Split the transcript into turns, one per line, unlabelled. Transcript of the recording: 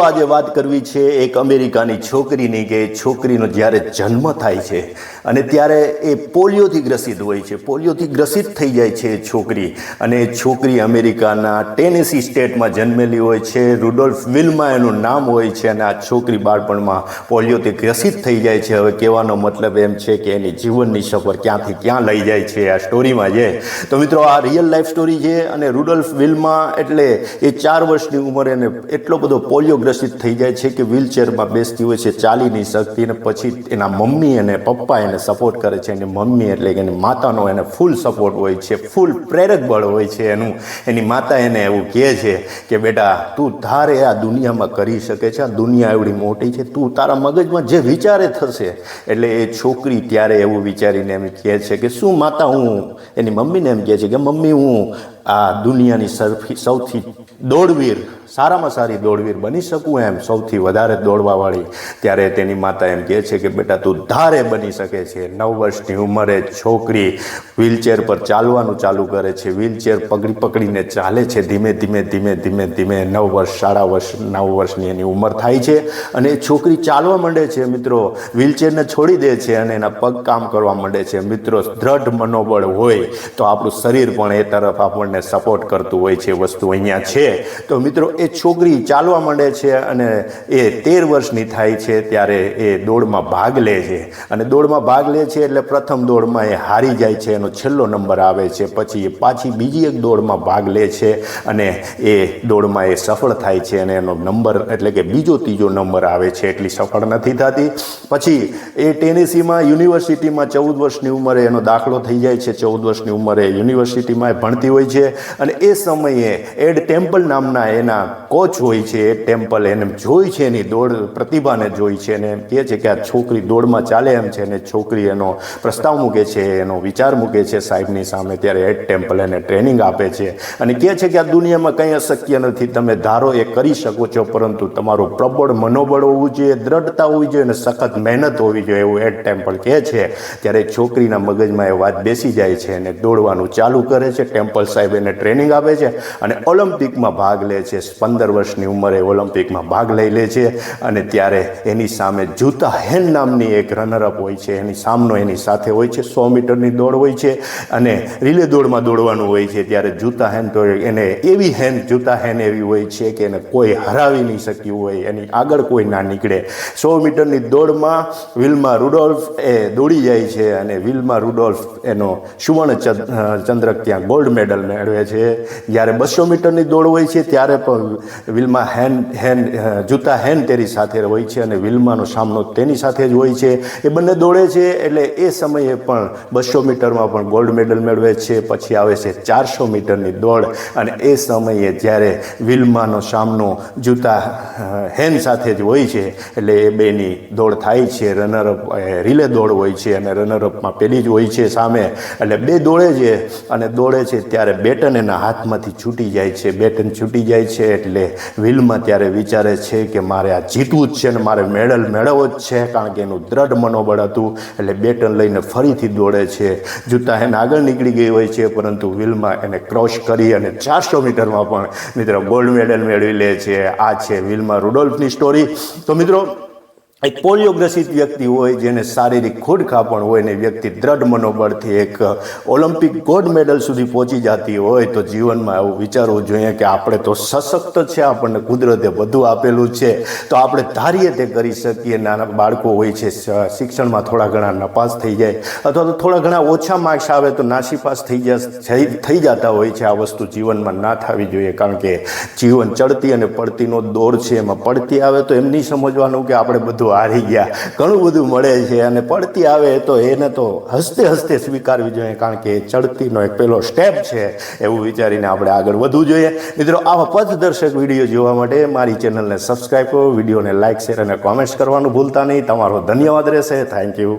આજે વાત કરવી છે એક અમેરિકાની છોકરીની કે છોકરીનો જ્યારે જન્મ થાય છે અને ત્યારે એ પોલિયોથી ગ્રસિત હોય છે, પોલિયોથી ગ્રસિત થઈ જાય છે છોકરી. અને છોકરી અમેરિકાના ટેનેસી સ્ટેટમાં જન્મેલી હોય છે, રુડોલ્ફ વિલમાં એનું નામ હોય છે અને આ છોકરી બાળપણમાં પોલિયોથી ગ્રસિત થઈ જાય છે. હવે કહેવાનો મતલબ એમ છે કે એની જીવનની સફર ક્યાંથી ક્યાં લઈ જાય છે આ સ્ટોરીમાં છે તો મિત્રો, આ રિયલ લાઈફ સ્ટોરી છે અને રુડોલ્ફ વિલમાં એટલે એ ચાર વર્ષની ઉંમરે એને એટલો બધો પોલિયો ગ્રસિત થઈ જાય છે કે વ્હીલચેરમાં બેસતી હોય છે ચાલી નહીં શકતી અને પછી એના મમ્મી અને પપ્પા એને સપોર્ટ કરે છે. એની મમ્મી એટલે કે એની માતાનો એને ફૂલ સપોર્ટ હોય છે ફૂલ પ્રેરક બળ હોય છે એનું. એની માતા એને એવું કહે છે કે, બેટા, તું તારે આ દુનિયામાં કરી શકે છે, આ દુનિયા એવડી મોટી છે. તું તારા મગજમાં જે વિચારે થશે. એટલે એ છોકરી ત્યારે એવું વિચારીને એમ કહે છે કે, શું માતા હું? એની મમ્મીને એમ કહે છે કે, મમ્મી હું આ દુનિયાની સૌથી સૌથી દોડવીર, સારામાં સારી દોડવીર બની શકું એમ? સૌથી વધારે દોડવાવાળી. ત્યારે તેની માતા એમ કહે છે કે, બેટા, તું ધારે બની શકે છે. નવ વર્ષની ઉંમરે છોકરી વ્હીલચેર પર ચાલવાનું ચાલુ કરે છે. વ્હીલચેર પકડી પકડીને ચાલે છે. ધીમે ધીમે ધીમે ધીમે ધીમે નવ વર્ષ, સાડા વર્ષ, નવ વર્ષની એની ઉંમર થાય છે અને એ છોકરી ચાલવા માંડે છે, મિત્રો. વ્હીલચેરને છોડી દે છે અને એના પગ કામ કરવા માંડે છે. મિત્રો, દ્રઢ મનોબળ હોય તો આપણું શરીર પણ એ તરફ આપણને સપોર્ટ કરતું હોય છે, વસ્તુ અહીંયા છે. તો મિત્રો, એ છોકરી ચાલવા માંડે છે અને એ તેર વર્ષની થાય છે, ત્યારે એ દોડમાં ભાગ લે છે. અને દોડમાં ભાગ લે છે એટલે પ્રથમ દોડમાં એ હારી જાય છે, એનો છેલ્લો નંબર આવે છે, પછી એ પાછી બીજી એક દોડમાં ભાગ લે છે અને એ દોડમાં એ સફળ થાય છે અને એનો નંબર એટલે કે બીજો ત્રીજો નંબર આવે છે, એટલી સફળ નથી થતી. પછી એ ટેનેસીમાં, યુનિવર્સિટીમાં ચૌદ વર્ષની ઉંમરે એનો દાખલો થઈ જાય છે, ચૌદ વર્ષની ઉંમરે યુનિવર્સિટીમાં ભણતી હોય છે. અને એ સમયે એડ ટેમ્પલ નામના એના કોચ હોય છે. એ ટેમ્પલ એને જોઈ છે, એની દોડ પ્રતિભાને જોઈ છે અને કહે છે કે આ છોકરી દોડમાં ચાલે એમ છે અને છોકરી એનો પ્રસ્તાવ મૂકે છે, એનો વિચાર મૂકે છે સાહેબની સામે ત્યારે એડ ટેમ્પલ એને ટ્રેનિંગ આપે છે. અને કહે છે કે આ દુનિયામાં કંઈ અશક્ય નથી, તમે ધારો એ કરી શકો છો, પરંતુ તમારું પ્રબળ મનોબળ હોવું જોઈએ, દ્રઢતા હોવી જોઈએ અને સખત મહેનત હોવી જોઈએ એવું એડ ટેમ્પલ કહે છે. ત્યારે છોકરીના મગજમાં એ વાત બેસી જાય છે અને દોડવાનું ચાલુ કરે છે. ટેમ્પલ સાહેબ એને ટ્રેનિંગ આપે છે અને ઓલિમ્પિકમાં ભાગ લે છે. પંદર વર્ષની ઉંમરે ઓલિમ્પિકમાં ભાગ લઈ લે છે અને ત્યારે એની સામે જૂતા હેન નામની એક રનરઅપ હોય છે. એની સામનો એની સાથે હોય છે. સો મીટરની દોડ હોય છે અને રિલે દોડમાં દોડવાનું હોય છે. ત્યારે જૂતા હેન તો એને એવી હેન, જૂતા હેન એવી હોય છે કે એને કોઈ હરાવી નહીં શક્યું હોય. એની આગળ કોઈ ના નીકળે. સો મીટરની દોડમાં વિલમાં રૂડોલ્ફ એ દોડી જાય છે અને વિલમાં રૂડોલ્ફ એનો સુવર્ણ ચંદ- ચંદ્રક ત્યાં ગોલ્ડ મેડલ મેળવે છે. જ્યારે બસો મીટરની દોડ હોય છે, ત્યારે પણ વિલમાં હેન હેન્ડ જૂતા હેન્ડ તેની સાથે હોય છે અને વિલમાનો સામનો તેની સાથે જ હોય છે. એ બંને દોડે છે, એટલે એ સમયે પણ બસો મીટરમાં પણ ગોલ્ડ મેડલ મેળવે છે, પછી આવે છે ચારસો મીટરની દોડ. અને એ સમયે જ્યારે વિલમાનો સામનો જૂતા હેન્ડ સાથે જ હોય છે, એટલે એ બેની દોડ થાય છે. રનરઅપ રિલે દોડ હોય છે અને રનરઅપમાં પેલી જ હોય છે સામે. એટલે બે દોડે છે અને દોડે છે ત્યારે બેટન એના હાથમાંથી છૂટી જાય છે, બેટન છૂટી જાય છે એટલે વિલમાં ત્યારે વિચારે છે કે મારે આ જીતવું જ છે ને મારે મેડલ મેળવવો જ છે, કારણ કે એનું દ્રઢ મનોબળ હતું, એટલે બેટન લઈને ફરીથી દોડે છે. જૂતા એને આગળ નીકળી ગઈ હોય છે, પરંતુ વિલમાં એને ક્રોસ કરી અને ચારસો મીટરમાં પણ મિત્રો ગોલ્ડ મેડલ મેળવી લે છે. આ છે વિલમાં રુડોલ્ફની સ્ટોરી. તો મિત્રો એક પોલિયોગ્રસિત વ્યક્તિ હોય, જેને શારીરિક ખોડખાપણ હોય ને વ્યક્તિ દ્રઢ મનોબળથી એક ઓલિમ્પિક ગોલ્ડ મેડલ સુધી પહોંચી જતી હોય, તો જીવનમાં એવું વિચારવું જોઈએ કે આપણે તો સશક્ત છે, આપણને કુદરતે બધું આપેલું છે. તો આપણે ધારીએ તે કરી શકીએ. નાના બાળકો હોય છે શિક્ષણમાં થોડા ઘણા નપાસ થઈ જાય, અથવા તો થોડા ઘણા ઓછા માર્ક્સ આવે તો નાસીપાસ થઈ જા થઈ જતા હોય છે. આ વસ્તુ જીવનમાં ના થવી જોઈએ, કારણ કે જીવન ચડતી અને પડતીનો દોર છે. એમાં પડતી આવે તો એમ નહીં સમજવાનું કે આપણે બધું હારી ગયા. ઘણું બધું મળે છે અને પડતી આવે તો એને તો હસતે હસતે સ્વીકારવી જોઈએ, કારણ કે ચડતીનો એક પહેલો સ્ટેપ છે એવું વિચારીને આપણે આગળ વધવું જોઈએ. મિત્રો, આવા પથદર્શક વીડિયો જોવા માટે મારી ચેનલને સબસ્ક્રાઈબ કરો, વિડીયોને લાઇક શેર અને કોમેન્ટ્સ કરવાનું ભૂલતા નહીં. તમારો ધન્યવાદ રહેશે. Thank you